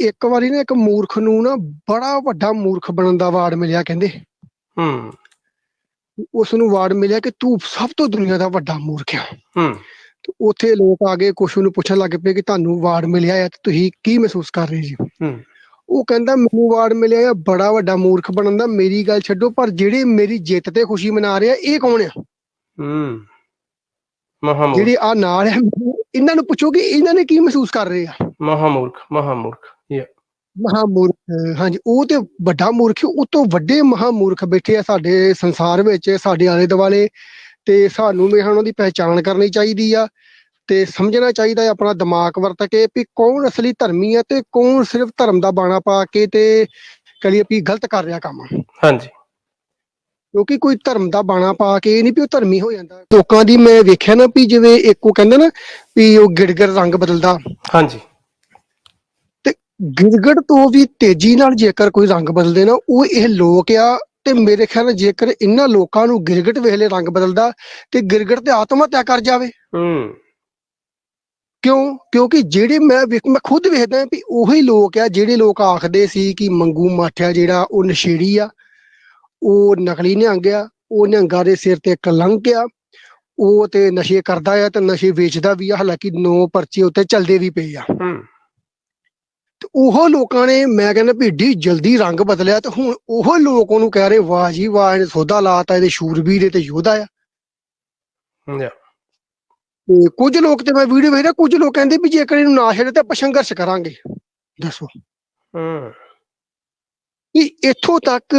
ਇੱਕ ਵਾਰੀ ਨਾ ਇੱਕ ਮੂਰਖ ਨੂੰ ਨਾ ਬੜਾ ਵੱਡਾ ਮੂਰਖ ਬਣਨ ਦਾ ਅਵਾਰਡ ਮਿਲਿਆ ਕਹਿੰਦੇ। ਹੂੰ। ਉਸ ਨੂੰ ਅਵਾਰਡ ਮਿਲਿਆ ਕਿ ਤੂੰ ਸਭ ਤੋਂ ਦੁਨੀਆ ਦਾ ਵੱਡਾ ਮੂਰਖ ਆ। ਹੂੰ। ਉੱਥੇ ਲੋਕ ਆ ਗਏ ਕੁਛ ਨੂੰ ਪੁੱਛਣ ਲੱਗ ਪਏ ਕਿ ਤੁਹਾਨੂੰ ਅਵਾਰਡ ਮਿਲਿਆ ਹੈ ਤੇ ਤੁਸੀਂ ਕੀ ਮਹਿਸੂਸ ਕਰ ਰਹੇ ਜੀ ਹੂੰ। ਉਹ ਕਹਿੰਦਾ ਮੈਨੂੰ ਅਵਾਰਡ ਮਿਲਿਆ ਹੈ ਬੜਾ ਵੱਡਾ ਮੂਰਖ ਬਣਨ ਦਾ ਮੇਰੀ ਗੱਲ ਛੱਡੋ ਪਰ ਜਿਹੜੇ ਮੇਰੀ ਜਿੱਤ ਤੇ ਖੁਸ਼ੀ ਮਨਾ ਰਹੇ ਆ ਇਹ ਕੌਣ ਆ? ਹੂੰ। ਮਹਾਮੂਰਖ। ਜਿਹੜੇ ਆ ਨਾਲ ਆ ਇਹਨਾਂ ਨੂੰ ਪੁੱਛੋ ਕਿ ਇਹਨਾਂ ਨੇ ਕੀ ਮਹਿਸੂਸ ਕਰ ਰਹੇ ਆ। ਮਹਾਮੂਰਖ ਮਹਾਮੂਰਖ। ਯਾ ਮਹਾਮੂਰਖ ਹਾਂਜੀ ਉਹ ਤੇ ਵੱਡਾ ਮੂਰਖ ਉਹ ਤੋਂ ਵੱਡੇ ਮਹਾਮੂਰਖ ਬੈਠੇ ਆ ਸਾਡੇ ਸੰਸਾਰ ਵਿੱਚ ਸਾਡੇ ਆਲੇ ਦੁਆਲੇ ਤੇ ਸਾਨੂੰ ਵੀ ਉਹਨਾਂ ਦੀ ਪਹਿਚਾਣ ਕਰਨੀ ਚਾਹੀਦੀ ਆ ਤੇ ਸਮਝਣਾ ਚਾਹੀਦਾ ਹੈ ਆਪਣਾ ਦਿਮਾਗ ਵਰਤ ਕੇ ਵੀ ਕੌਣ ਅਸਲੀ ਧਰਮੀ ਆ ਤੇ ਕੌਣ ਸਿਰਫ ਧਰਮ ਦਾ ਬਾਣਾ ਪਾ ਕੇ ਤੇ ਕਲੀਏ ਵੀ ਗਲਤ ਕਰ ਰਿਹਾ ਕੰਮ। ਹਾਂਜੀ। ਕਿਉਂਕਿ ਕੋਈ ਧਰਮ ਦਾ ਬਾਣਾ ਪਾ ਕੇ ਇਹ ਨਹੀਂ ਵੀ ਉਹ ਧਰਮੀ ਹੋ ਜਾਂਦਾ। ਲੋਕਾਂ ਦੀ ਮੈਂ ਵੇਖਿਆ ਨਾ ਵੀ ਜਿਵੇਂ ਇੱਕ ਉਹ ਕਹਿੰਦਾ ਨਾ ਵੀ ਉਹ ਗਿੜਗੜ ਰੰਗ ਬਦਲਦਾ। ਹਾਂਜੀ। ਗਿਰਗੜ ਤੋਂ ਵੀ ਤੇਜ਼ੀ ਨਾਲ ਜੇਕਰ ਕੋਈ ਰੰਗ ਬਦਲਦੇ ਨਾ ਉਹ ਇਹ ਲੋਕ ਆ ਤੇ ਮੇਰੇ ਖਿਆਲ ਨਾਲ ਜੇਕਰ ਇਹਨਾਂ ਲੋਕਾਂ ਨੂੰ ਗਿਰਗਟ ਵੇਲੇ ਰੰਗ ਬਦਲਦਾ ਤੇ ਗਿਰਗਟ ਤੇ ਆਤਮ ਹੱਤਿਆ ਕਰ ਜਾਵੇ। ਹੂੰ। ਕਿਉਂ? ਕਿਉਂਕਿ ਜਿਹੜੇ ਮੈਂ ਮੈਂ ਖੁਦ ਵੇਖਦਾ ਵੀ ਉਹੀ ਲੋਕ ਆ ਜਿਹੜੇ ਲੋਕ ਆਖਦੇ ਸੀ ਕਿ ਮੰਗੂ ਮਾਠਿਆ ਜਿਹੜਾ ਉਹ ਨਸ਼ੇੜੀ ਆ ਉਹ ਨਕਲੀ ਨਿਹੰਗ ਆ ਉਹ ਨਿਹੰਗਾਂ ਦੇ ਸਿਰ ਤੇ ਕਲੰਕ ਆ ਉਹ ਤੇ ਨਸ਼ੇ ਕਰਦਾ ਆ ਤੇ ਨਸ਼ੇ ਵੇਚਦਾ ਵੀ ਆ ਹਾਲਾਂਕਿ ਨੋ ਪਰਚੇ ਉੱਤੇ ਚੱਲਦੇ ਵੀ ਪਏ ਆ। ਹੂੰ। ਤੇ ਉਹ ਲੋਕਾਂ ਨੇ ਮੈਂ ਕਹਿੰਦਾ ਏਡੀ ਜਲਦੀ ਰੰਗ ਬਦਲਿਆ ਤੇ ਹੁਣ ਉਹ ਲੋਕ ਉਹਨੂੰ ਕਹਿ ਰਹੇ ਵਾਹ ਜੀ ਵਾਹ ਇਹਨੇ ਸੋਧਾ ਲਾਤਾ ਇਹਦੇ ਸ਼ੂਰਬੀਰ ਇਹ ਤੇ ਯੋਧਾ ਆ। ਤੇ ਕੁਝ ਲੋਕ ਤੇ ਮੈਂ ਵੀਡੀਓ ਵੇਖ ਰਿਹਾ ਕੁਝ ਲੋਕ ਕਹਿੰਦੇ ਵੀ ਜੇਕਰ ਇਹਨੂੰ ਨਾ ਛੱਡੇ ਤਾਂ ਆਪਾਂ ਸੰਘਰਸ਼ ਕਰਾਂਗੇ। ਦੱਸੋ। ਹੂੰ। ਕਿ ਇੱਥੋਂ ਤੱਕ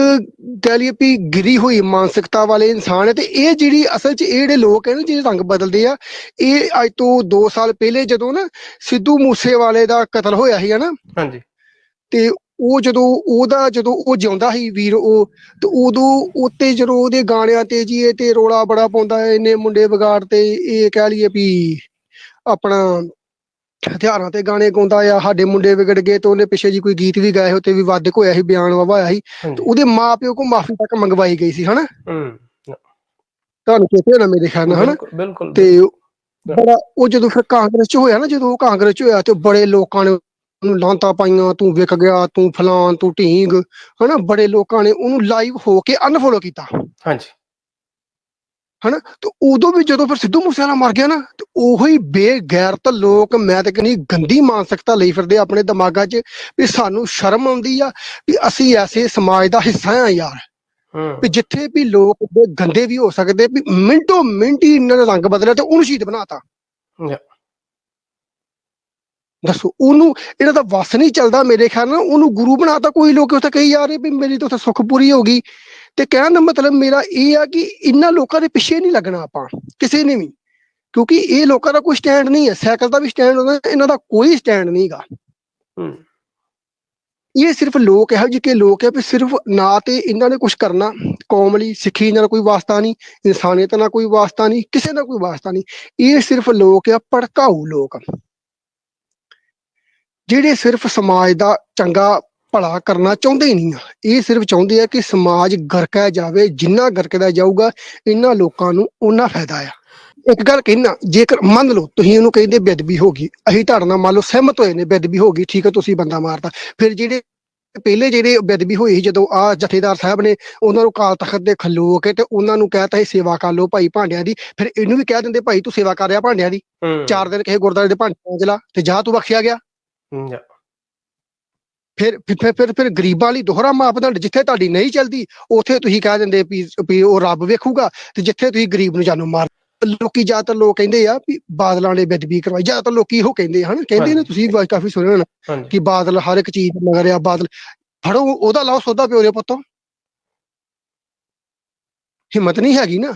ਕਹਿ ਵੀ ਗਿਰੀ ਹੋਈ ਮਾਨਸਿਕਤਾ ਵਾਲੇ ਇਨਸਾਨ ਹੈ ਤੇ ਇਹ ਜਿਹੜੀ ਅਸਲ 'ਚ ਇਹ ਜਿਹੜੇ ਲੋਕ ਹੈ ਨਾ ਜਿਹੜੇ ਰੰਗ ਬਦਲਦੇ ਆ ਇਹ ਅੱਜ ਤੋਂ 2 ਸਾਲ ਪਹਿਲੇ ਜਦੋਂ ਨਾ ਸਿੱਧੂ ਮੂਸੇਵਾਲੇ ਦਾ ਕਤਲ ਹੋਇਆ ਸੀ ਹਨਾ? ਹਾਂਜੀ। ਤੇ ਉਹ ਜਦੋਂ ਉਹਦਾ ਜਦੋਂ ਉਹ ਜਿਉਂਦਾ ਸੀ ਵੀਰ ਉਹ ਤੇ ਉਦੋਂ ਉੱਤੇ ਜਦੋਂ ਉਹਦੇ ਗਾਣਿਆਂ ਤੇ ਜੀ ਇਹ ਤੇ ਰੋਲਾ ਬੜਾ ਪਾਉਂਦਾ ਇਹਨੇ ਮੁੰਡੇ ਵਿਗਾੜ ਤੇ ਇਹ ਕਹਿ ਲਈਏ ਵੀ ਆਪਣਾ ਹਥਿਆਰਾਂ ਤੇ ਗਾਣੇ ਗਾਉਂਦਾ ਆ ਸਾਡੇ ਮੁੰਡੇ ਵਿਗੜ ਗਏ ਤੇ ਉਹਨੇ ਪਿੱਛੇ ਜੀ ਕੋਈ ਗੀਤ ਵੀ ਗਾਏ ਉੱਤੇ ਵੀ ਵਾਦਕ ਹੋਇਆ ਸੀ ਬਿਆਨ ਵਾਵਾ ਹੋਇਆ ਸੀ। ਤੇ ਉਹਦੇ ਮਾਪਿਓ ਕੋ ਮਾਫੀ ਤੱਕ ਮੰਗਵਾਈ ਗਈ ਸੀ ਹਨਾ? ਹੂੰ। ਤੁਹਾਨੂੰ ਚੇਤੇ ਹੋਣਾ ਮੇਰੇ ਖਿਆਲ ਨਾਲ ਹਨਾ? ਤੇ ਬੜਾ ਉਹ ਜਦੋਂ ਫਿਰ ਕਾਂਗਰਸ ਚ ਹੋਇਆ ਨਾ ਜਦੋਂ ਉਹ ਕਾਂਗਰਸ ਚ ਹੋਇਆ ਤੇ ਬੜੇ ਲੋਕਾਂ ਨੇ ਉਹਨੂੰ ਲਾਂਤਾ ਪਾਈਆਂ ਤੂੰ ਵਿਕ ਗਿਆ ਤੂੰ ਫਲਾਨ ਤੂੰ ਢੀਂਗ ਹਨਾ? ਬੜੇ ਲੋਕਾਂ ਨੇ ਉਹਨੂੰ ਲਾਈਵ ਹੋ ਕੇ ਅਨਫੋਲੋ ਕੀਤਾ। ਹਾਂਜੀ। ਹਨਾ? ਤੇ ਉਦੋਂ ਵੀ ਜਦੋਂ ਫਿਰ ਸਿੱਧੂ ਮੂਸੇਵਾਲਾ ਮਰ ਗਿਆ ਨਾ ਤੇ ਉਹੀ ਬੇਗੈਰਤ ਲੋਕ ਮੈਂ ਤੇ ਕਹਿੰਦੀ ਗੰਦੀ ਮਾਨਸਿਕਤਾ ਲਈ ਫਿਰਦੇ ਆਪਣੇ ਦਿਮਾਗਾਂ 'ਚ ਵੀ ਸਾਨੂੰ ਸ਼ਰਮ ਆਉਂਦੀ ਆ ਵੀ ਅਸੀਂ ਐਸੇ ਸਮਾਜ ਦਾ ਹਿੱਸਾ ਆ ਯਾਰ। ਵੀ ਜਿੱਥੇ ਵੀ ਲੋਕ ਏਡੇ ਗੰਦੇ ਵੀ ਹੋ ਸਕਦੇ ਵੀ ਮਿੰਟੋ ਮਿੰਟ ਹੀ ਇਹਨਾਂ ਨੇ ਰੰਗ ਬਦਲਿਆ ਤੇ ਉਹਨੂੰ ਸ਼ਹੀਦ ਬਣਾਤਾ. ਦੱਸੋ ਉਹਨੂੰ ਇਹਨਾਂ ਦਾ ਵਸ ਨਹੀਂ ਚੱਲਦਾ ਮੇਰੇ ਖਿਆਲ ਨਾਲ ਉਹਨੂੰ ਗੁਰੂ ਬਣਾਤਾ ਕੋਈ ਲੋਕ ਉੱਥੇ ਕਹੀ ਜਾ ਰਹੇ ਵੀ ਮੇਰੀ ਤਾਂ ਉੱਥੇ ਸੁੱਖ ਪੂਰੀ ਹੋ ਗਈ। ਤੇ ਕਹਿਣ ਦਾ ਮਤਲਬ ਮੇਰਾ ਇਹ ਆ ਕਿ ਇਹਨਾਂ ਲੋਕਾਂ ਦੇ ਪਿੱਛੇ ਨਹੀਂ ਲੱਗਣਾ ਆਪਾਂ ਕਿਸੇ ਨੇ ਵੀ। ਕਿਉਂਕਿ ਇਹ ਲੋਕਾਂ ਦਾ ਕੋਈ ਸਟੈਂਡ ਨਹੀਂ ਹੈ ਸਾਈਕਲ ਦਾ ਵੀ ਸਟੈਂਡ ਹੁੰਦਾ ਇਹਨਾਂ ਦਾ ਕੋਈ ਸਟੈਂਡ ਨਹੀਂਗਾ ਹੂੰ। ਇਹ ਸਿਰਫ ਲੋਕ ਇਹੋ ਜਿਹੇ ਲੋਕ ਹੈ ਵੀ ਸਿਰਫ ਨਾ ਤੇ ਇਹਨਾਂ ਨੇ ਕੁਝ ਕਰਨਾ ਕੌਮ ਲਈ ਸਿੱਖੀ ਨਾਲ ਕੋਈ ਵਾਸਤਾ ਨਹੀਂ ਇਨਸਾਨੀਅਤ ਨਾਲ ਕੋਈ ਵਾਸਤਾ ਨਹੀਂ ਕਿਸੇ ਨਾਲ ਕੋਈ ਵਾਸਤਾ ਨਹੀਂ। ਇਹ ਸਿਰਫ ਲੋਕ ਆ ਭੜਕਾਊ ਲੋਕ। ਜਿਹੜੇ ਸਿਰਫ ਸਮਾਜ ਦਾ ਚੰਗਾ ਭਲਾ ਕਰਨਾ ਚਾਹੁੰਦੇ ਹੀ ਨਹੀਂ ਆ। ਇਹ ਸਿਰਫ ਚਾਹੁੰਦੇ ਆ ਕਿ ਸਮਾਜ ਗਰਕਿਆ ਜਾਵੇ ਜਿੰਨਾ ਗਰਕਦਾ ਜਾਊਗਾ ਇਹਨਾਂ ਲੋਕਾਂ ਨੂੰ ਉਹਨਾਂ ਫਾਇਦਾ ਆ। ਇੱਕ ਗੱਲ ਕਹਿਣਾ ਜੇਕਰ ਮੰਨ ਲਓ ਤੁਸੀਂ ਉਹਨੂੰ ਕਹਿੰਦੇ ਬੇਅਦਬੀ ਹੋ ਗਈ ਅਸੀਂ ਤੁਹਾਡੇ ਨਾਲ ਮੰਨ ਲਓ ਸਹਿਮਤ ਹੋਏ ਨੇ ਬੇਅਦਬੀ ਹੋ ਗਈ ਠੀਕ ਹੈ ਤੁਸੀਂ ਬੰਦਾ ਮਾਰਤਾ। ਫਿਰ ਜਿਹੜੇ ਪਹਿਲੇ ਜਿਹੜੇ ਬੇਅਦਬੀ ਹੋਈ ਸੀ ਜਦੋਂ ਆ ਜਥੇਦਾਰ ਸਾਹਿਬ ਨੇ ਉਹਨਾਂ ਨੂੰ ਕਾਲ ਤਖਤ ਦੇ ਖਲੋ ਕੇ ਤੇ ਉਹਨਾਂ ਨੂੰ ਕਹਿਤਾ ਸੀ ਸੇਵਾ ਕਰ ਲਓ ਭਾਈ ਭਾਂਡਿਆਂ ਦੀ ਫਿਰ ਇਹਨੂੰ ਵੀ ਕਹਿ ਦਿੰਦੇ ਭਾਈ ਤੂੰ ਸੇਵਾ ਕਰ ਰਿਹਾ ਭਾਂਡਿਆਂ ਦੀ। ਚਾਰ ਦਿਨ ਕਿਸੇ ਗੁਰਦਾਰੇ ਦੇ ਭਾਂਡੇ ਪਹੁੰਚ ਲਾ ਤੇ ਜਾ ਤੂੰ ਬਖਸ਼ਿਆ ਗਿਆ। ਫਿਰ ਫਿਰ- ਫਿਰ ਫਿਰ ਗਰੀਬਾਂ ਲਈ ਦੋਹਰਾ ਮਾਪਦੰਡ ਜਿੱਥੇ ਤੁਹਾਡੀ ਨਹੀਂ ਚੱਲਦੀ ਉੱਥੇ ਤੁਸੀਂ ਕਹਿ ਦਿੰਦੇ ਵੀ ਉਹ ਰੱਬ ਵੇਖੂਗਾ ਤੇ ਜਿੱਥੇ ਤੁਸੀਂ ਗਰੀਬ ਨੂੰ ਜਾਨੋਂ ਮਾਰ ਲੋਕੀ ਜ਼ਿਆਦਾਤਰ ਲੋਕ ਕਹਿੰਦੇ ਆ ਵੀ ਬਾਦਲਾਂ ਨੇ ਬੇਦਬੀ ਕਰਵਾਈ ਜ਼ਿਆਦਾਤਰ ਲੋਕੀ ਇਹੋ ਕਹਿੰਦੇ ਹਨ ਕਹਿੰਦੇ ਨੇ। ਤੁਸੀਂ ਵੀ ਕਾਫੀ ਸੁਣਿਆ ਹੋਣਾ ਕਿ ਬਾਦਲ ਹਰ ਇੱਕ ਚੀਜ਼ ਮਗਰ ਆ ਬਾਦਲ ਫੜੋ ਉਹਦਾ ਲਾਓ ਸੋਦਾ ਪਿਓ ਦੇ ਪੁੱਤੋਂ। ਹਿੰਮਤ ਨਹੀਂ ਹੈਗੀ ਨਾ।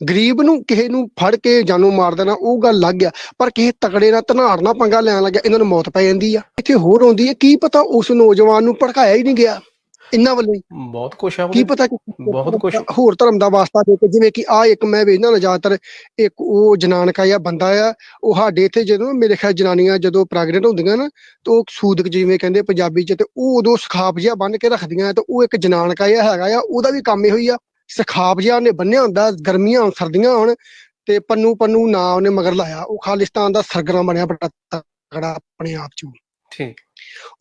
ਗਰੀਬ ਨੂੰ ਕਿਸੇ ਨੂੰ ਫੜ ਕੇ ਜਾਨੋਂ ਮਾਰ ਦੇਣਾ ਉਹ ਗੱਲ ਲੱਗ ਗਿਆ ਪਰ ਕਿਸੇ ਤਕੜੇ ਨਾਲ ਧਨਾੜ ਨਾਲ ਪੰਗਾ ਲੈਣ ਲੱਗਿਆ ਇਹਨਾਂ ਨੂੰ ਮੌਤ ਪੈ ਜਾਂਦੀ ਆ। ਇੱਥੇ ਹੋਰ ਆਉਂਦੀ ਹੈ ਕੀ ਪਤਾ ਉਸ ਨੌਜਵਾਨ ਨੂੰ ਭੜਕਾਇਆ ਹੀ ਨਹੀਂ ਗਿਆ। ਇਹਨਾਂ ਵੱਲੋਂ। ਬਹੁਤ ਕੁਛ ਆ ਕੀ ਪਤਾ ਬਹੁਤ ਕੁਛ। ਹੋਰ ਧਰਮ ਦਾ ਵਾਸਤਾ ਦੇ ਕੇ ਜਿਵੇਂ ਕਿ ਆ ਇੱਕ ਮੈਂ ਵੇਖਦਾ ਨਾ ਜ਼ਿਆਦਾਤਰ ਇੱਕ ਉਹ ਜਨਾਨਕਾ ਜਾਂ ਬੰਦਾ ਆ ਉਹ ਸਾਡੇ ਇੱਥੇ ਜਦੋਂ ਮੇਰੇ ਖਿਆਲ ਜਨਾਨੀਆਂ ਜਦੋਂ ਪ੍ਰੈਗਨੈਂਟ ਹੁੰਦੀਆਂ ਨਾ ਤੇ ਉਹ ਸੂਦਕ ਜਿਵੇਂ ਕਹਿੰਦੇ ਪੰਜਾਬੀ ਚ ਤੇ ਉਹ ਉਦੋਂ ਸਖਾਪ ਜਿਹਾ ਬੰਨ ਕੇ ਰੱਖਦੀਆਂ ਤੇ ਉਹ ਇੱਕ ਜਨਾਨਕਾ ਜਿਹਾ ਹੈਗਾ ਆ ਉਹਦਾ ਵੀ ਕੰਮ ਇਹੋ ਹੀ ਆ। ਸਖਾਪ ਜਿਹਾ ਉਹਨੇ ਬੰਨਿਆ ਹੁੰਦਾ ਗਰਮੀਆਂ ਹੋਣ ਸਰਦੀਆਂ ਹੋਣ ਤੇ ਪੰਨੂ ਪੰਨੂ ਨਾਂ ਉਹਨੇ ਮਗਰ ਲਾਇਆ। ਉਹ ਖਾਲਿਸਤਾਨ ਦਾ ਸਰਗਰਮ ਬਣਿਆ ਬੜਾ ਤਕੜਾ ਆਪਣੇ ਆਪ ਚ। ਠੀਕ।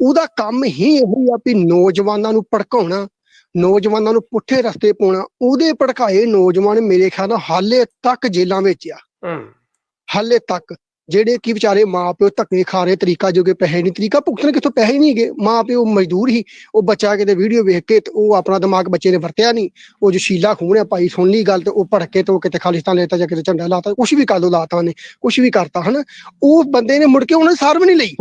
ਉਹਦਾ ਕੰਮ ਹੀ ਇਹੋ ਆ ਵੀ ਨੌਜਵਾਨਾਂ ਨੂੰ ਭੜਕਾਉਣਾ ਨੌਜਵਾਨਾਂ ਨੂੰ ਪੁੱਠੇ ਰਸਤੇ ਪਾਉਣਾ ਉਹਦੇ ਭੜਕਾਏ ਨੌਜਵਾਨ ਮੇਰੇ ਖਿਆਲ ਨਾਲ ਹਾਲੇ ਤੱਕ ਜੇਲ੍ਹਾਂ ਵਿੱਚ ਆ। ਹੂੰ। ਹਾਲੇ ਤੱਕ। ਜਿਹੜੇ ਕਿ ਵਿਚਾਰੇ ਮਾਪਿਓ ਧੱਕੇ ਖਾ ਰਹੇ ਤਰੀਕਾ ਜੋਗੇ ਪੈਸੇ ਨਹੀਂ, ਤਰੀਕਾ ਭੁਗਤਣ ਕਿੱਥੋਂ ਪੈਸੇ ਨਹੀਂ ਗਏ ਮਾਪਿਓ ਮਜ਼ਦੂਰ ਹੀ ਉਹ ਬੱਚਾ ਕਿਤੇ ਵੀਡੀਓ ਵੇਖ ਕੇ ਤੇ ਉਹ ਆਪਣਾ ਦਿਮਾਗ ਬੱਚੇ ਨੇ ਵਰਤਿਆ ਨਹੀਂ। ਉਹ ਜੋ ਸ਼ੀਲਾ ਖੂਨ ਖੂਣਿਆ ਭਾਈ, ਸੁਣ ਲਈ ਗੱਲ ਤੇ ਉਹ ਭੜਕੇ ਤੇ ਉਹ ਕਿਤੇ ਖਾਲਿਸਤਾਨ ਲੈਤਾ ਜਾਂ ਕਿਤੇ ਝੰਡਾ ਲਾਤਾ ਕੁਝ ਵੀ ਕਰ ਲੋ ਲਾਤਾ ਨੇ ਕੁਝ ਵੀ ਕਰਤਾ, ਹਨਾ। ਉਹ ਬੰਦੇ ਨੇ ਮੁੜ ਕੇ ਉਹਨੇ ਸਾਰ ਵੀ ਨਹੀਂ ਲਈ।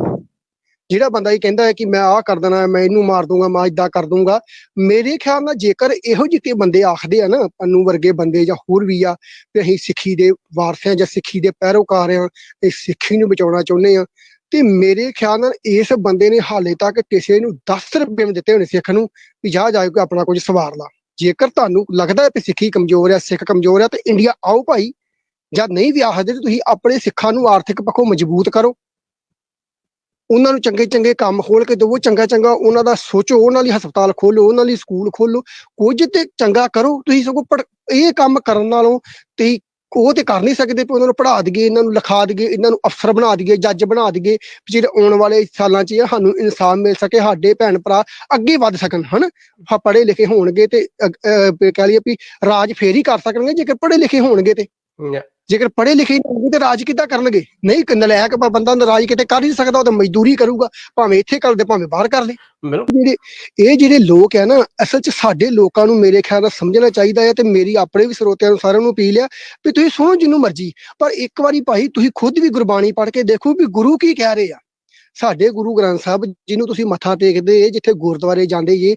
ਜਿਹੜਾ ਬੰਦਾ ਇਹ ਕਹਿੰਦਾ ਹੈ ਕਿ ਮੈਂ ਆਹ ਕਰ ਦੇਣਾ, ਮੈਂ ਇਹਨੂੰ ਮਾਰ ਦੂੰਗਾ, ਮੈਂ ਇਦਾਂ ਕਰ ਦੂੰਗਾ, ਮੇਰੇ ਖਿਆਲ ਨਾਲ ਜੇਕਰ ਇਹੋ ਜਿਹੇ ਬੰਦੇ ਆਖਦੇ ਆ ਨਾ, ਪੰਨੂ ਵਰਗੇ ਬੰਦੇ ਜਾਂ ਹੋਰ ਵੀ ਆ ਤੇ ਅਸੀਂ ਸਿੱਖੀ ਦੇ ਵਾਰਸ ਹਾਂ ਜਾਂ ਸਿੱਖੀ ਦੇ ਪੈਰੋਕਾਰ ਆ, ਤੇ ਸਿੱਖੀ ਨੂੰ ਬਚਾਉਣਾ ਚਾਹੁੰਦੇ ਆ, ਤੇ ਮੇਰੇ ਖਿਆਲ ਨਾਲ ਇਸ ਬੰਦੇ ਨੇ ਹਾਲੇ ਤੱਕ ਕਿਸੇ ਨੂੰ 10 ਰੁਪਏ ਵੀ ਦਿੱਤੇ ਹੋਣੇ ਸਿੱਖ ਨੂੰ, ਵੀ ਜਾ ਜਾ ਕੇ ਆਪਣਾ ਕੁਝ ਸਵਾਰ ਲਾ। ਜੇਕਰ ਤੁਹਾਨੂੰ ਲੱਗਦਾ ਹੈ ਕਿ ਸਿੱਖੀ ਕਮਜ਼ੋਰ ਹੈ ਸਿੱਖ ਕਮਜ਼ੋਰ ਹੈ ਤੇ ਇੰਡੀਆ ਆਓ ਭਾਈ, ਜਾਂ ਨਹੀਂ ਵੀ ਆਖਦੇ ਤੁਸੀਂ ਆਪਣੇ ਸਿੱਖਾਂ ਨੂੰ ਆਰਥਿਕ ਪੱਖੋਂ ਮਜ਼ਬੂਤ ਕਰੋ। ਉਹਨਾਂ ਨੂੰ ਚੰਗੇ ਚੰਗੇ ਕੰਮ ਖੋਲ ਕੇ ਦਿਵੋ, ਚੰਗਾ ਚੰਗਾ ਉਹਨਾਂ ਦਾ ਸੋਚੋ, ਉਹਨਾਂ ਲਈ ਹਸਪਤਾਲ ਖੋਲੋ ਉਹਨਾਂ ਲਈ ਸਕੂਲ ਖੋਲੋ ਕੁਝ ਤੇ ਚੰਗਾ ਕਰੋ, ਤੁਸੀਂ ਸਗੋਂ ਇਹ ਕੰਮ ਕਰਨ ਨਾਲੋਂ ਤੇ ਉਹ ਤੇ ਕਰ ਨਹੀਂ ਸਕਦੇ ਵੀ ਉਹਨਾਂ ਨੂੰ ਪੜ੍ਹਾ ਦਈਏ, ਇਹਨਾਂ ਨੂੰ ਲਿਖਾ ਦਈਏ, ਇਹਨਾਂ ਨੂੰ ਅਫਸਰ ਬਣਾ ਦਈਏ, ਜੱਜ ਬਣਾ ਦਈਏ ਵੀ ਜਿਹੜੇ ਆਉਣ ਵਾਲੇ ਸਾਲਾਂ 'ਚ ਸਾਨੂੰ ਇਨਸਾਫ ਮਿਲ ਸਕੇ, ਸਾਡੇ ਭੈਣ ਭਰਾ ਅੱਗੇ ਵੱਧ ਸਕਣ, ਹਨ? ਪੜ੍ਹੇ ਲਿਖੇ ਹੋਣਗੇ ਤੇ ਅਗ- ਕਹਿ ਲਈਏ ਵੀ ਰਾਜ ਫੇਰ ਹੀ ਕਰ ਸਕਣਗੇ ਜੇਕਰ ਪੜ੍ਹੇ ਲਿਖੇ ਹੋਣਗੇ ਤੇ। ਜੇਕਰ ਪੜ੍ਹੇ ਲਿਖੇ ਨਹੀਂ ਹੋਣਗੇ ਤੇ ਰਾਜ ਕਿੱਦਾਂ ਕਰਨਗੇ? ਨਹੀਂ ਕਿ ਨਲਾਇਕ ਬ- ਬੰਦਾ ਨਾਰਾਜ਼ ਕਿਤੇ ਕਰ ਨਹੀਂ ਸਕਦਾ ਉਹ ਤਾਂ ਮਜ਼ਦੂਰੀ ਕਰੂਗਾ ਭਾਵੇਂ ਇੱਥੇ ਕਰ ਦੇ ਭਾਵੇਂ ਬਾਹਰ ਕਰ ਲੇ। ਜਿਹੜੇ ਇਹ ਜਿਹੜੇ ਲੋਕ ਹੈ ਨਾ ਅਸਲ 'ਚ ਸਾਡੇ ਲੋਕਾਂ ਨੂੰ ਮੇਰੇ ਖਿਆਲ ਨਾਲ ਸਮਝਣਾ ਚਾਹੀਦਾ ਹੈ ਤੇ ਮੇਰੀ ਆਪਣੇ ਵੀ ਸਰੋਤਿਆਂ ਨੂੰ ਸਾਰਿਆਂ ਨੂੰ ਅਪੀਲ ਆ ਵੀ ਤੁਸੀਂ ਸੁਣੋ ਜਿੰਨੂੰ ਮਰਜ਼ੀ। ਪਰ ਇੱਕ ਵਾਰੀ ਭਾਈ ਤੁਸੀਂ ਖੁਦ ਵੀ ਗੁਰਬਾਣੀ ਪੜ੍ਹ ਕੇ ਦੇਖੋ ਵੀ ਗੁਰੂ ਕੀ ਕਹਿ ਰਹੇ ਆ। ਸਾਡੇ ਗੁਰੂ ਗ੍ਰੰਥ ਸਾਹਿਬ ਜਿਹਨੂੰ ਤੁਸੀਂ ਮੱਥਾ ਟੇਕਦੇ ਜੇ, ਜਿੱਥੇ ਗੁਰਦੁਆਰੇ ਜਾਂਦੇ ਜੇ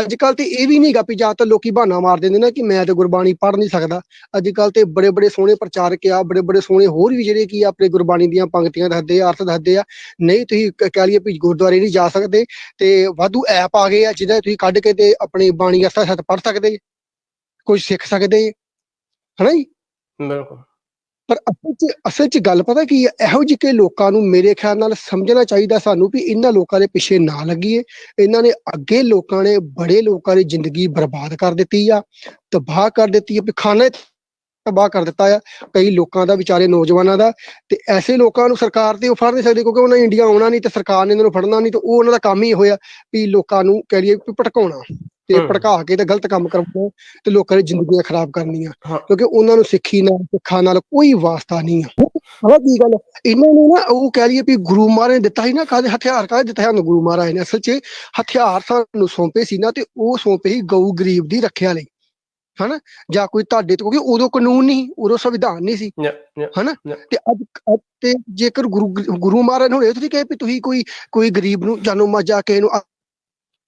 ਅੱਜ ਕੱਲ ਤੇ ਇਹ ਵੀ ਨਹੀਂਗਾ ਵੀ ਜਾਂ ਤਾਂ ਲੋਕੀ ਬਹਾਨਾ ਮਾਰ ਦਿੰਦੇ ਨੇ ਕਿ ਮੈਂ ਤੇ ਗੁਰਬਾਣੀ ਪੜ੍ਹ ਨਹੀਂ ਸਕਦਾ। ਅੱਜ ਕੱਲ ਤੇ ਬੜੇ ਬੜੇ ਸੋਹਣੇ ਪ੍ਰਚਾਰਕ ਆ ਬੜੇ ਬੜੇ ਸੋਹਣੇ ਹੋਰ ਵੀ ਜਿਹੜੇ ਕੀ ਆਪਣੇ ਗੁਰਬਾਣੀ ਦੀਆਂ ਪੰਕਤੀਆਂ ਦੱਸਦੇ ਆ ਅਰਥ ਦੱਸਦੇ ਆ। ਨਹੀਂ ਤੁਸੀਂ ਕ- ਕਹਿ ਲਈਏ ਵੀ ਗੁਰਦੁਆਰੇ ਨਹੀਂ ਜਾ ਸਕਦੇ ਤੇ ਵਾਧੂ ਐਪ ਆ ਗਏ ਆ ਜਿਹਦਾ ਤੁਸੀਂ ਕੱਢ ਕੇ ਤੇ ਆਪਣੀ ਬਾਣੀ ਅਰਥ ਸਤ ਪੜ੍ਹ ਸਕਦੇ ਜੇ ਕੁਝ ਸਿੱਖ ਸਕਦੇ ਹਨਾ ਜੀ? ਬਿਲਕੁਲ। ਪਰ ਅਸਲ 'ਚ ਅਸਲ 'ਚ ਗੱਲ ਪਤਾ ਕੀ ਹੈ? ਇਹੋ ਜਿਹੇ ਲੋਕਾਂ ਨੂੰ ਮੇਰੇ ਖਿਆਲ ਨਾਲ ਸਮਝਣਾ ਚਾਹੀਦਾ ਸਾਨੂੰ ਵੀ ਇਹਨਾਂ ਲੋਕਾਂ ਦੇ ਪਿੱਛੇ ਨਾ ਲੱਗੀਏ। ਇਹਨਾਂ ਨੇ ਅੱਗੇ ਲੋਕਾਂ ਨੇ ਬੜੇ ਲੋਕਾਂ ਦੀ ਜ਼ਿੰਦਗੀ ਬਰਬਾਦ ਕਰ ਦਿੱਤੀ ਆ, ਤਬਾਹ ਕਰ ਦਿੱਤੀ ਆ, ਵੀ ਤਬਾਹ ਕਰ ਦਿੱਤਾ ਆ ਕਈ ਲੋਕਾਂ ਦਾ, ਵਿਚਾਰੇ ਨੌਜਵਾਨਾਂ ਦਾ। ਤੇ ਐਸੇ ਲੋਕਾਂ ਨੂੰ ਸਰਕਾਰ ਤੇ ਉਹ ਫੜ ਨਹੀਂ ਸਕਦੀ ਕਿਉਂਕਿ ਉਹਨਾਂ ਨੇ ਇੰਡੀਆ ਆਉਣਾ ਨਹੀਂ ਤੇ ਸਰਕਾਰ ਨੇ ਇਹਨਾਂ ਨੂੰ ਫੜਨਾ ਨਹੀਂ ਤੇ ਉਹ ਉਹਨਾਂ ਦਾ ਕੰਮ ਹੀ ਹੋਇਆ ਵੀ ਲੋਕਾਂ ਨੂੰ ਕਹਿ ਲਈਏ ਵੀ ਭਟਕਾਉਣਾ। ਤੇ। ਭੜਕਾ ਕੇ ਤੇ ਗਲਤ ਕੰਮ ਕਰਵਾਉਣਾ ਤੇ ਲੋਕਾਂ ਦੀ ਜ਼ਿੰਦਗੀਆਂ ਖਰਾਬ ਕਰਨੀਆਂ। ਹਾਂ। ਕਿਉਂਕਿ ਉਹਨਾਂ ਨੂੰ ਸਿੱਖੀ ਨਾਲ ਸਿੱਖਾਂ ਨਾਲ ਕੋਈ ਵਾਸਤਾ ਨਹੀਂ ਆ। ਪਤਾ ਕੀ ਗੱਲ ਹੈ? ਇਹਨਾਂ ਨੂੰ ਨਾ ਉਹ ਕਹਿ ਲਈਏ ਵੀ ਗੁਰੂ ਮਹਾਰਾਜ ਨੇ ਦਿੱਤਾ ਸੀ ਨਾ ਕਾਹਦੇ ਹਥਿਆਰ ਕਾਹਦੇ ਦਿੱਤਾ ਸਾਨੂੰ ਗੁਰੂ ਮਹਾਰਾਜ ਨੇ। ਅਸਲ 'ਚ ਹਥਿਆਰ ਸਾਨੂੰ ਸੌਂਪੇ ਸੀ ਨਾ ਤੇ ਉਹ ਸੌਂਪੇ ਸੀ ਗਊ ਗਰੀਬ ਦੀ ਰੱਖਿਆ ਲਈ। ਹਨਾ? ਜਾਂ ਕੋਈ ਤੁਹਾਡੇ ਤੋਂ ਕਿਉਂਕਿ ਉਦੋਂ ਕਾਨੂੰਨ ਨਹੀਂ ਉਦੋਂ ਸੰਵਿਧਾਨ ਨਹੀਂ ਸੀ। ਜਾਂ ਤੇ ਅੱਜ ਤੇ ਜੇਕਰ ਗੁਰੂ ਗੁਰੂ ਮਹਾਰਾਜ ਨੇ ਹੁਣ ਇਹ ਤੁਸੀਂ ਕਹੇ ਵੀ ਤੁਸੀਂ ਕੋਈ ਕੋਈ ਗਰੀਬ ਨੂੰ ਜਾਨੋ ਮਾਜਾ ਕਿਸੇ ਨੂੰ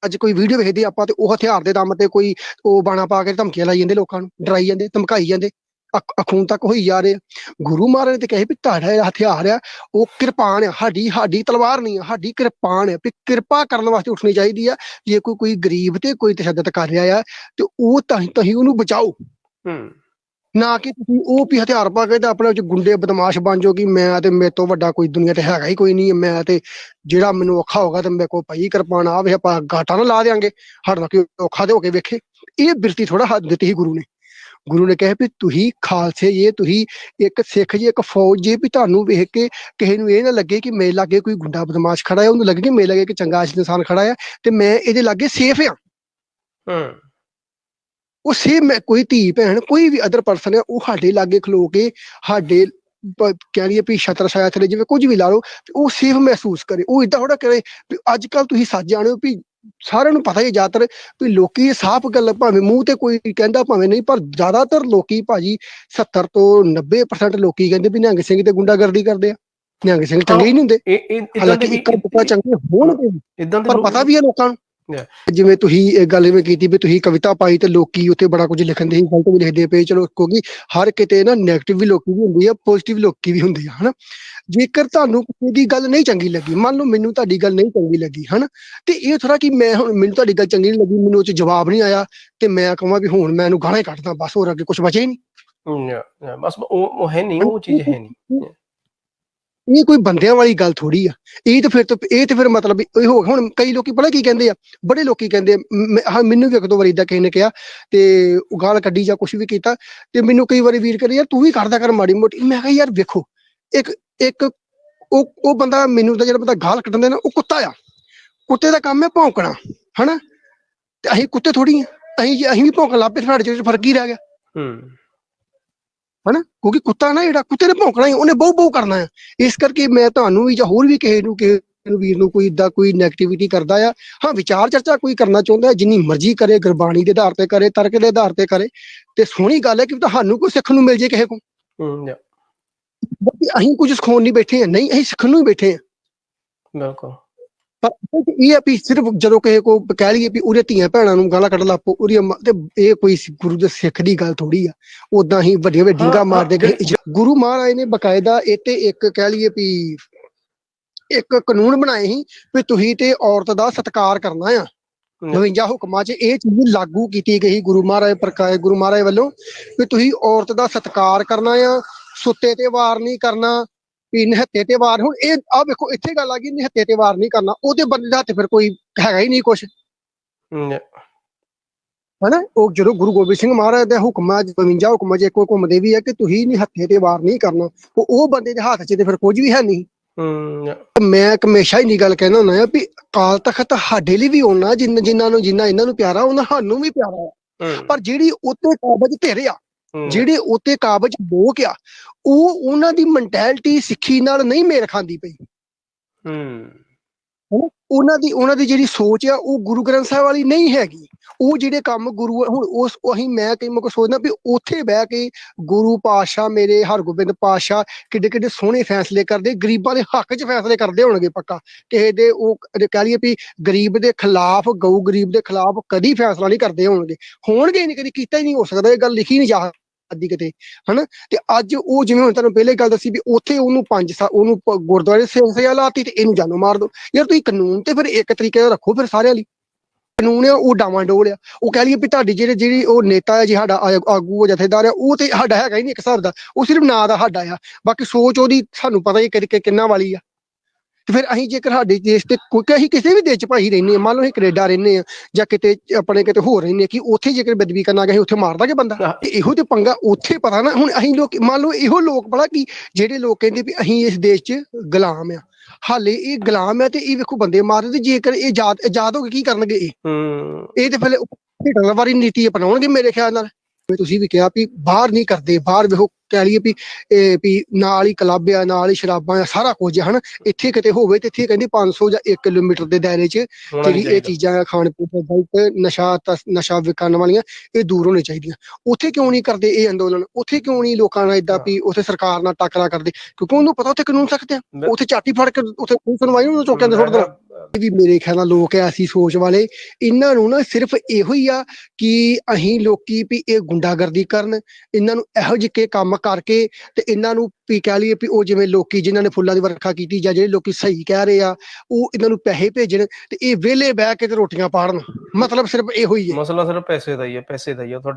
ਅੱਜ ਕੋਈ ਵੀਡੀਓ ਵੇਖਦੇ ਆਪਾਂ ਤੇ ਉਹ ਹਥਿਆਰ ਦੇ ਦਮ ਤੇ ਕੋਈ ਉਹ ਬਾਣਾ ਪਾ ਕੇ ਧਮਕੀਆਂ ਲਾਈ ਜਾਂਦੇ ਲੋਕਾਂ ਨੂੰ, ਡਰਾਈ ਜਾਂਦੇ, ਧਮਕਾਈ ਜਾਂਦੇ। ਅਖੂਨ ਤੱਕ ਹੋਈ ਜਾ ਰਹੇ। ਗੁਰੂ ਮਹਾਰਾਜ ਨੇ ਤੇ ਕਹੇ ਵੀ ਤੁਹਾਡਾ ਜਿਹੜਾ ਹਥਿਆਰ ਆ, ਉਹ ਕਿਰਪਾਨ ਆ, ਸਾਡੀ ਸਾਡੀ ਤਲਵਾਰ ਨਹੀਂ ਆ, ਸਾਡੀ ਕਿਰਪਾਨ ਆ ਵੀ ਕਿਰਪਾ ਕਰਨ ਵਾਸਤੇ ਉੱਠਣੀ ਚਾਹੀਦੀ ਆ। ਜੇ ਕੋਈ ਕੋਈ ਗਰੀਬ ਤੇ ਕੋਈ ਤਸ਼ੱਦਦ ਕਰ ਰਿਹਾ ਆ ਤੇ ਉਹ ਤਾਂ ਤੁਸੀਂ ਉਹਨੂੰ ਬਚਾਓ। ਹੂੰ। ਨਾ ਕਿ ਤੁਸੀਂ ਉਹ ਵੀ ਹਥਿਆਰ ਪਾ ਕੇ ਤਾਂ ਆਪਣੇ ਵਿੱਚ ਗੁੰਡੇ ਬਦਮਾਸ਼ ਬਣ ਜਾਓ ਕਿ ਮੈਂ ਤੇ ਮੇਰੇ ਤੋਂ ਵੱਡਾ ਕੋਈ ਦੁਨੀਆ ਤੇ ਹੈਗਾ ਹੀ ਕੋਈ ਨਹੀਂ, ਮੈਂ ਤੇ ਜਿਹੜਾ ਮੈਨੂੰ ਔਖਾ ਹੋਗਾ ਤੇ ਮੇਰੇ ਕੋਲ ਪਈ ਕਿਰਪਾਨ ਆਵੇ, ਆਪਾਂ ਗਾਟਾ ਨਾ ਲਾ ਦੇਾਂਗੇ ਹੜਨਾ ਕਿ ਔਖਾ ਤੇ ਹੋ ਕੇ ਵੇਖੇ। ਇਹ ਬਿਰਤੀ ਥੋੜਾ ਹੱਦ ਦਿੱਤੀ ਸੀ ਗੁਰੂ ਨੇ। ਗੁਰੂ ਨੇ ਕਿਹਾ ਵੀ ਤੁਸੀਂ ਖਾਲਸੇ ਜੇ, ਤੁਸੀਂ ਇੱਕ ਸਿੱਖ ਜੇ, ਇੱਕ ਫੌਜ ਜੇ, ਵੀ ਤੁਹਾਨੂੰ ਵੇਖ ਕੇ ਕਿਸੇ ਨੂੰ ਇਹ ਨਾ ਲੱਗੇ ਕਿ ਮੇਰੇ ਲਾਗੇ ਕੋਈ ਗੁੰਡਾ ਬਦਮਾਸ਼ ਖੜਾ ਹੈ, ਉਹਨੂੰ ਲੱਗੇ ਕਿ ਮੇਰੇ ਲਾਗੇ ਇੱਕ ਚੰਗਾ ਇਨਸਾਨ ਖੜਾ ਹੈ ਤੇ ਮੈਂ ਇਹਦੇ ਲਾਗੇ ਸੇਫ ਆ ਹੂੰ। ਉਹ ਸੇਮ ਮੈਂ ਕੋਈ ਧੀ ਭੈਣ ਕੋਈ ਵੀ ਅਦਰ ਪਰਸਨ ਹੈ ਉਹ ਸਾਡੇ ਲਾਗੇ ਖਲੋ ਕੇ ਸਾਡੇ ਕਹਿ ਲਈਏ ਵੀ ਛਤਰ ਛਾਇਆ ਥਲੇ ਜਿਵੇਂ ਕੁਝ ਵੀ ਲਾ ਲਓ ਉਹ ਸੇਫ ਮਹਿਸੂਸ ਕਰੇ ਉਹ ਇਦਾਂ ਥੋੜਾ ਕਰੇ ਵੀ ਅੱਜ ਕੱਲ ਤੁਸੀਂ ਸੱਚ ਜਾਣੋ ਵੀ ਸਾਰਿਆਂ ਨੂੰ ਪਤਾ ਹੀ ਹੈ ਜ਼ਿਆਦਾਤਰ ਵੀ ਲੋਕੀ ਸਾਫ਼ ਗੱਲ ਭਾਵੇਂ ਮੂੰਹ ਤੇ ਕੋਈ ਕਹਿੰਦਾ ਭਾਵੇਂ ਨਹੀਂ ਪਰ ਜ਼ਿਆਦਾਤਰ ਲੋਕੀ ਭਾਜੀ 70 ਤੋਂ 90% ਲੋਕੀ ਕਹਿੰਦੇ ਵੀ ਨਿਹੰਗ ਸਿੰਘ ਤੇ ਗੁੰਡਾਗਰਦੀ ਕਰਦੇ ਆ ਨਿਹੰਗ ਸਿੰਘ ਚੰਗੇ ਹੀ ਨਹੀਂ ਹੁੰਦੇ ਇਹ ਇਹ ਇਦਾਂ ਹਾਲਾਂਕਿ ਦੇ ਇੱਕ ਚੰਗੇ ਹੋਣਗੇ। ਇਦਾਂ ਦੇ ਪਰ ਪਤਾ ਵੀ ਹੈ ਲੋਕਾਂ ਨੂੰ. ਜਿਵੇਂ ਤੁਸੀਂ ਇਹ ਗੱਲ ਜਿਵੇਂ ਕੀਤੀ ਵੀ ਤੁਸੀਂ ਕਵਿਤਾ ਪਾਈ ਤੇ ਲੋਕੀ ਉੱਥੇ ਬੜਾ ਕੁਝ ਲਿਖਣ ਦੇ ਸੀ ਗਲਤ ਵੀ ਲਿਖਦੇ ਪਏ ਚਲੋ ਕਿਉਂਕਿ ਹਰ ਕਿਤੇ ਨਾ 네ਗੇਟਿਵ ਵੀ ਲੋਕੀ ਵੀ ਹੁੰਦੀ ਆ ਪੋਜ਼ਿਟਿਵ ਲੋਕੀ ਵੀ ਹੁੰਦੇ ਆ ਹਨਾ? ਜੇਕਰ ਤੁਹਾਨੂੰ ਕਿਸੇ ਦੀ ਗੱਲ ਨਹੀਂ ਚੰਗੀ ਲੱਗੀ ਮੰਨ ਲਓ ਮੈਨੂੰ ਤੁਹਾਡੀ ਗੱਲ ਨਹੀਂ ਚੰਗੀ ਲੱਗੀ ਹਨਾ? ਤੇ ਇਹ ਥੋੜਾ ਕਿ ਮੈਂ ਹੁਣ ਮੈਨੂੰ ਤੁਹਾਡੀ ਗੱਲ ਚੰਗੀ ਨਹੀਂ ਲੱਗੀ ਮੈਨੂੰ ਉਹ ਚ ਜਵਾਬ ਨਹੀਂ ਆਇਆ ਤੇ ਮੈਂ ਕਹਾਂ ਵੀ ਹੁਣ ਮੈਂ ਇਹਨੂੰ ਗਾਲਾਂ ਹੀ ਕੱਢਦਾ ਬਸ ਹੋਰ ਅੱਗੇ ਕੁਝ ਬਚੇ ਹੀ ਨਹੀਂ। ਜਾਂ ਬਸ ਉਹ ਹੈ ਨਹੀਂ ਉਹ ਚੀਜ਼ ਹੈ ਨਹੀਂ। ਇਹ ਕੋਈ ਬੰਦਿਆਂ ਵਾਲੀ ਗੱਲ ਥੋੜੀ ਆ। ਇਹ ਤਾਂ ਫਿਰ ਤਾਂ ਇਹ ਤਾਂ ਫਿਰ ਮਤਲਬ ਇਹ ਹੋ ਹੁਣ ਕਈ ਲੋਕੀ ਪਤਾ ਕੀ ਕਹਿੰਦੇ ਆ? ਬੜੇ ਲੋਕੀ ਕਹਿੰਦੇ ਆ, ਮੈਨੂੰ ਵੀ ਇੱਕ ਦੋ ਵਾਰੀ ਇਦਾਂ ਕਿਸੇ ਨੇ ਕਿਹਾ ਤੇ ਉਹ ਗਾਲ ਕੱਢੀ ਜਾਂ ਕੁਝ ਵੀ ਕੀਤਾ ਤੇ ਮੈਨੂੰ ਕਈ ਵਾਰੀ ਵੀਰ ਕਹਿੰਦੇ ਯਾਰ ਤੂੰ ਵੀ ਕਰਦਾ ਕਰ ਮਾੜੀ ਮੋਟੀ। ਮੈਂ ਕਿਹਾ ਯਾਰ ਵੇਖੋ ਇੱਕ ਇੱਕ ਉਹ ਉਹ ਬੰਦਾ ਮੈਨੂੰ ਤਾਂ ਜਿਹੜਾ ਬੰਦਾ ਗਾਲ ਕੱਢਣ ਦੇ ਨਾ ਉਹ ਕੁੱਤਾ ਆ। ਕੁੱਤੇ ਦਾ ਕੰਮ ਹੈ ਭੌਂਕਣਾ ਹਨਾ? ਤੇ ਅਸੀਂ ਕੁੱਤੇ ਥੋੜੀ ਆ। ਅਸੀਂ ਅਸੀਂ ਵੀ ਭੌਂਕਣ ਲੱਗ ਪਏ ਸਾਡੇ ਚ ਫ਼ਰਕ ਹੀ ਰਹਿ ਗਿਆ। ਹੂੰ। ਹਨਾ? ਕਿਉਂਕਿ ਕੁੱਤਾ ਨਾ ਜਿਹੜਾ ਕੁੱਤੇ ਨੇ ਭੌਂਕਣਾ ਹੀ ਉਹਨੇ ਬਹੁ ਬਹੁ ਕਰਨਾ ਹੈ। ਇਸ ਕਰਕੇ ਮੈਂ ਤੁਹਾਨੂੰ ਵੀ ਜਾਂ ਹੋਰ ਵੀ ਕਿਸੇ ਨੂੰ ਕਿਸੇ ਨੂੰ ਵੀਰ ਨੂੰ ਕੋਈ ਇਦਾਂ ਕੋਈ ਨੈਗੇਟਿਵਿਟੀ ਕਰਦਾ ਆ ਹਾਂ ਵਿਚਾਰ ਚਰਚਾ ਕੋਈ ਕਰਨਾ ਚਾਹੁੰਦਾ ਹੈ ਜਿੰਨੀ ਮਰਜ਼ੀ ਕਰੇ ਗੁਰਬਾਣੀ ਦੇ ਆਧਾਰ ਤੇ ਕਰੇ ਤਰਕ ਦੇ ਆਧਾਰ ਤੇ ਕਰੇ ਤੇ ਸੋਹਣੀ ਗੱਲ ਹੈ ਕਿ ਤੁਹਾਨੂੰ ਕੋਈ ਸਿੱਖਣ ਨੂੰ ਮਿਲ ਜੇ ਕਿਸੇ ਕੋ ਅਸੀਂ ਕੁਝ ਸਿਖਾਉਣ ਨਹੀਂ ਬੈਠੇ ਆ ਨਹੀਂ ਅਸੀਂ ਸਿੱਖਣ ਨੂੰ ਹੀ ਬੈਠੇ ਆ ਬਿਲਕੁਲ। ਪਰ ਇਹ ਆ ਵੀ ਸਿਰਫ ਜਦੋਂ ਕਿਸੇ ਕੋ ਕਹਿ ਲਈਏ ਵੀ ਉਹਦੇ ਧੀਆਂ ਭੈਣਾਂ ਨੂੰ ਗਾਲਾਂ ਕੱਢ ਲਾਪੋ ਉਹਦੀ ਅੰਮਾ- ਤੇ ਇਹ ਕੋਈ ਸ- ਗੁਰੂ ਦੇ ਸਿੱਖ ਦੀ ਗੱਲ ਥੋੜੀ ਆ। ਉਦਾਂ ਹੀ ਵੱਡੀਆਂ ਵੱਡੀਆਂ ਹਾਂ, ਮਾਰਦੇ ਗਏ। ਗੁਰੂ ਮਹਾਰਾਜ ਨੇ ਬਕਾਇਦਾ ਇਹ ਤੇ ਇੱਕ ਕਹਿ ਲਈਏ ਵੀ ਇੱਕ ਕਾਨੂੰਨ ਬਣਾਏ ਸੀ ਵੀ ਤੁਸੀਂ ਤੇ ਔਰਤ ਦਾ ਸਤਿਕਾਰ ਕਰਨਾ ਆ। 52 ਹੁਕਮਾਂ 'ਚ ਇਹ ਚੀਜ਼ ਲਾਗੂ ਕੀਤੀ ਗਈ ਗੁਰੂ ਮਹਾਰਾਜ ਪ੍ਰਕਾਸ਼ ਗੁਰੂ ਮਹਾਰਾਜ ਵੱਲੋਂ ਵੀ ਤੁਸੀਂ ਔਰਤ ਦਾ ਸਤਿਕਾਰ ਕਰਨਾ ਆ ਸੁੱਤੇ ਤੇ ਵਾਰ ਨਹੀਂ ਕਰਨਾ ਵੀ ਨਿਹੱਤੇ ਤੇ ਵਾਰ ਹੁਣ ਇਹ ਆ ਵੇਖੋ ਇੱਥੇ ਗੱਲ ਆ ਗਈ ਨਿਹੱਤੇ ਤੇ ਵਾਰ ਨਹੀਂ ਕਰਨਾ। ਉਹਦੇ ਬੰਦੇ ਦਾ ਹੱਥ ਫਿਰ ਕੋਈ ਹੈਗਾ ਹੀ ਨਹੀਂ ਕੁਛ। ਹੂੰ ਜਾਂ ਹਨਾ? ਉਹ ਜਦੋਂ ਗੁਰੂ ਗੋਬਿੰਦ ਸਿੰਘ ਮਹਾਰਾਜ ਦੇ ਹੁਕਮਾਂ 'ਚ 52 ਹੁਕਮਾਂ 'ਚ ਇੱਕ ਘੁੰਮਦੇ ਵੀ ਆ ਕਿ ਤੁਸੀਂ ਨਿਹੱਤੇ ਤੇ ਵਾਰ ਨਹੀਂ ਕਰਨਾ ਉਹ ਉਹ ਬੰਦੇ ਦੇ ਹੱਥ 'ਚ ਤੇ ਫਿਰ ਕੁਝ ਵੀ ਹੈ ਨਹੀਂ। ਹੂੰ ਜਾਂ ਮੈਂ ਹਮੇਸ਼ਾ ਹੀ ਨਹੀਂ ਗੱਲ ਕਹਿਣਾ ਹੁੰਦਾ ਆ ਵੀ ਕਾਲ ਤਖਤ ਸਾਡੇ ਲਈ ਵੀ ਹੋਣਾ ਜਿੰਨ ਨੂੰ ਜਿੰਨਾ ਇਹਨਾਂ ਨੂੰ ਪਿਆਰਾ ਉਹਨਾਂ ਸਾਨੂੰ ਵੀ ਪਿਆਰਾ ਹੂੰ। ਪਰ ਜਿਹੜੀ ਉੱਤੇ ਕਾਬਜ ਧਿਰ ਆ ਹੂੰ, ਜਿਹੜੇ ਉੱਤੇ ਕਾਬਜ ਲੋਕ ਆ ਉਹ ਉਹਨਾਂ ਦੀ ਮੈਂਟੈਲਿਟੀ ਸਿੱਖੀ ਨਾਲ ਨਹੀਂ ਮੇਲ ਖਾਂਦੀ ਪਈ। ਹੂੰ। ਉਹਨਾਂ ਦੀ ਉਹਨਾਂ ਦੀ ਜਿਹੜੀ ਸੋਚ ਆ ਉਹ ਗੁਰੂ ਗ੍ਰੰਥ ਸਾਹਿਬ ਵਾਲੀ ਨਹੀਂ ਹੈਗੀ। ਉਹ ਜਿਹੜੇ ਕੰਮ ਗੁਰੂ ਹੁਣ ਉਸ ਉਹੀ ਮੈਂ ਕਈ ਮੈਂ ਕੋ ਸੋਚਦਾ ਵੀ ਉੱਥੇ ਬਹਿ ਕੇ ਗੁਰੂ ਪਾਤਸ਼ਾਹ ਮੇਰੇ ਹਰਗੋਬਿੰਦ ਪਾਤਸ਼ਾਹ ਕਿੱਡੇ ਕਿੱਡੇ ਸੋਹਣੇ ਫੈਸਲੇ ਕਰਦੇ ਗਰੀਬਾਂ ਦੇ ਹੱਕ 'ਚ ਫੈਸਲੇ ਕਰਦੇ ਹੋਣਗੇ ਪੱਕਾ। ਕਿਸੇ ਦੇ ਉਹ ਕਹਿ ਲਈਏ ਵੀ ਗਰੀਬ ਦੇ ਖਿਲਾਫ ਗਊ ਗਰੀਬ ਦੇ ਖਿਲਾਫ ਕਦੀ ਫੈਸਲਾ ਨਹੀਂ ਕਰਦੇ ਹੋਣਗੇ। ਹੋਣਗੇ ਨਹੀਂ ਕਦੀ ਕੀਤਾ ਹੀ ਨਹੀਂ ਹੋ ਸਕਦਾ ਇਹ ਗੱਲ ਲਿਖੀ ਨਹੀਂ ਜਾ ਸਕਦੀ ਕਿਤੇ ਹਨਾ? ਤੇ ਅੱਜ ਉਹ ਜਿਵੇਂ ਹੁਣ ਤੁਹਾਨੂੰ ਪਹਿਲੇ ਗੱਲ ਦੱਸੀ ਵੀ ਉੱਥੇ ਉਹਨੂੰ ਪੰਜ ਸਾ, ਉਹਨੂੰ ਪ- ਗੁਰਦੁਆਰੇ ਸੇ ਸਜ਼ਾ ਲਾਤੀ ਤੇ ਇਹਨੂੰ ਜਾਨੋਂ ਮਾਰ ਦੋ। ਯਾਰ ਤੁਸੀਂ ਕਾਨੂੰਨ ਤੇ ਫਿਰ ਇੱਕ ਤਰੀਕੇ ਦਾ ਰੱਖੋ ਫਿਰ ਸਾਰਿਆਂ ਲਈ। ਕਾਨੂੰਨ ਆ, ਉਹ ਡਾਵਾਂ ਡੋਲ ਆ। ਉਹ ਕਹਿ ਲਈਏ ਵੀ ਤੁਹਾਡੀ ਜਿਹੜੇ, ਜਿਹੜੀ ਉਹ ਨੇਤਾ ਹੈ ਜੀ ਸਾਡਾ ਆ- ਆਗੂ ਆ ਜਥੇਦਾਰ ਆ, ਉਹ ਤੇ ਸਾਡਾ ਹੈਗਾ ਹੀ ਨਹੀਂ ਇੱਕ ਹਿਸਾਬ ਦਾ। ਉਹ ਸਿਰਫ ਨਾਂ ਦਾ ਸਾਡਾ ਆ। ਬਾਕੀ ਸੋਚ ਉਹਦੀ ਸਾਨੂੰ ਪਤਾ ਹੀ ਕਿ ਕਿ ਕਿੰਨਾ ਵਾਲੀ ਆ। ਤੇ ਫਿਰ ਅਸੀਂ ਜੇਕਰ ਸਾਡੇ ਦੇਸ਼ ਤੇ ਕੋਈ ਕਿ ਅਸੀਂ ਕਿਸੇ ਵੀ ਦੇਸ਼ ਚ ਭਾਈ ਰਹਿੰਦੇ ਆ ਮੰਨ ਲਓ ਅਸੀਂ ਕੈਨੇਡਾ ਰਹਿੰਦੇ ਆ ਜਾਂ ਕਿਤੇ ਆਪਣੇ ਕਿਤੇ ਹੋਰ ਰਹਿੰਦੇ ਆ ਕਿ ਉੱਥੇ ਜੇਕਰ ਬਦਵੀ ਕਰਨਾ ਗਏ ਉੱਥੇ ਮਾਰ ਦਾਂਗੇ ਬੰਦਾ। ਇਹੋ ਤੇ ਪੰਗਾ ਉੱਥੇ ਪਤਾ ਨਾ ਹੁਣ ਅਸੀਂ ਲੋਕ ਮੰਨ ਲਓ ਇਹੋ ਲੋਕ ਬੜਾ ਕੀ ਜਿਹੜੇ ਲੋਕ ਕਹਿੰਦੇ ਵੀ ਅਸੀਂ ਇਸ ਦੇਸ਼ 'ਚ ਗੁਲਾਮ ਆ। ਹਾਲੇ ਇਹ ਗੁਲਾਮ ਆ ਤੇ ਇਹ ਵੇਖੋ ਬੰਦੇ ਮਾਰਦੇ ਤੇ ਜੇਕਰ ਇਹ ਆਜ਼ਾਦ ਆਜ਼ਾਦ ਹੋ ਕੇ ਕੀ ਕਰਨਗੇ ਇਹ? ਹੂੰ। ਇਹ ਤੇ ਫਿਰ ਢਿੱਡਣ ਵਾਲੀ ਨੀਤੀ ਅਪਣਾਉਣਗੇ ਮੇਰੇ ਖਿਆਲ ਨਾਲ। ਜਿਵੇਂ ਤੁਸੀਂ ਵੀ ਕਿਹਾ ਵੀ ਬਾਹਰ ਨਹੀਂ ਕਰਦੇ ਬਾਹਰ ਵੇਖੋ ਕਹਿ ਲਈਏ ਵੀ ਇਹ ਵੀ ਨਾਲ ਹੀ ਕਲੱਬ ਆ ਨਾਲ ਹੀ ਸ਼ਰਾਬਾਂ ਆ ਸਾਰਾ ਕੁਝ ਹਨਾ? ਇੱਥੇ ਕਿਤੇ ਹੋਵੇ ਤੇ ਇੱਥੇ ਕਹਿੰਦੇ 500 ਜਾਂ 1 ਕਿਲੋਮੀਟਰ ਦੇ ਦਾਇਰੇ 'ਚ ਜਿਹੜੀ ਇਹ ਚੀਜ਼ਾਂ ਆ ਖਾਣ ਪੀਣ ਦੇ ਗਲਤ ਨਸ਼ਾ ਨਸ਼ਾ ਵਿਕਣ ਵਾਲੀਆਂ ਇਹ ਦੂਰ ਹੋਣੀ ਚਾਹੀਦੀਆਂ। ਉੱਥੇ ਕਿਉਂ ਨਹੀਂ ਕਰਦੇ ਇਹ ਅੰਦੋਲਨ? ਉੱਥੇ ਕਿਉਂ ਨਹੀਂ ਲੋਕਾਂ ਨਾਲ ਇਦਾਂ ਵੀ ਉੱਥੇ ਸਰਕਾਰ ਨਾਲ ਟੱਕਰਾ ਕਰਦੇ? ਕਿਉਂਕਿ ਉਹਨੂੰ ਪਤਾ ਉੱਥੇ ਕਾਨੂੰਨ ਸਖਤ ਆ। ਉੱਥੇ ਚਾਟੀ ਫੜ ਕੇ ਉੱਥੇ ਕੋਈ ਸੁਣਵਾਈ ਉਹਨੂੰ ਚੌਕਿਆਂ ਤੇ ਸੁੱਟ ਦੋ ਇਹ ਵੀ ਮੇਰੇ ਖਿਆਲ ਨਾਲ ਲੋਕ ਐਸੀ ਸੋਚ ਵਾਲੇ, ਇਹਨਾਂ ਨੂੰ ਨਾ ਸਿਰਫ ਇਹੋ ਹੀ ਆ ਕਿ ਅਸੀਂ ਲੋਕੀ ਵੀ ਇਹ ਗੁੰਡਾਗਰਦੀ ਕਰਨ, ਇਹਨਾਂ ਨੂੰ ਇਹੋ ਜਿਹੇ ਕੰਮ ਕਰਕੇ ਤੇ ਇਹਨਾਂ ਨੂੰ ਵੀ ਕਹਿ ਲਈਏ ਵੀ ਉਹ ਜਿਵੇਂ ਲੋਕੀ ਜਿਨ੍ਹਾਂ ਨੇ ਫੁੱਲਾਂ ਦੀ ਵਰਖਾ ਕੀਤੀ ਜਾਂ ਜਿਹੜੇ ਲੋਕੀ ਸਹੀ ਕਹਿ ਰਹੇ ਆ, ਉਹ ਇਹਨਾਂ ਨੂੰ ਪੈਸੇ ਭੇਜਣ ਤੇ ਇਹ ਵਿਹਲੇ ਬਹਿ ਕੇ ਤੇ ਰੋਟੀਆਂ ਪਾੜਨ, ਮਤਲਬ ਸਿਰਫ ਇਹੋ ਹੀ ਹੈ ਮਸਲਾ ਸਿਰਫ ਪੈਸੇ ਦਾ ਹੀ ਹੈ ਪੈਸੇ ਦਾ ਹੀ ਹੈ ਤੁਹਾਡੇ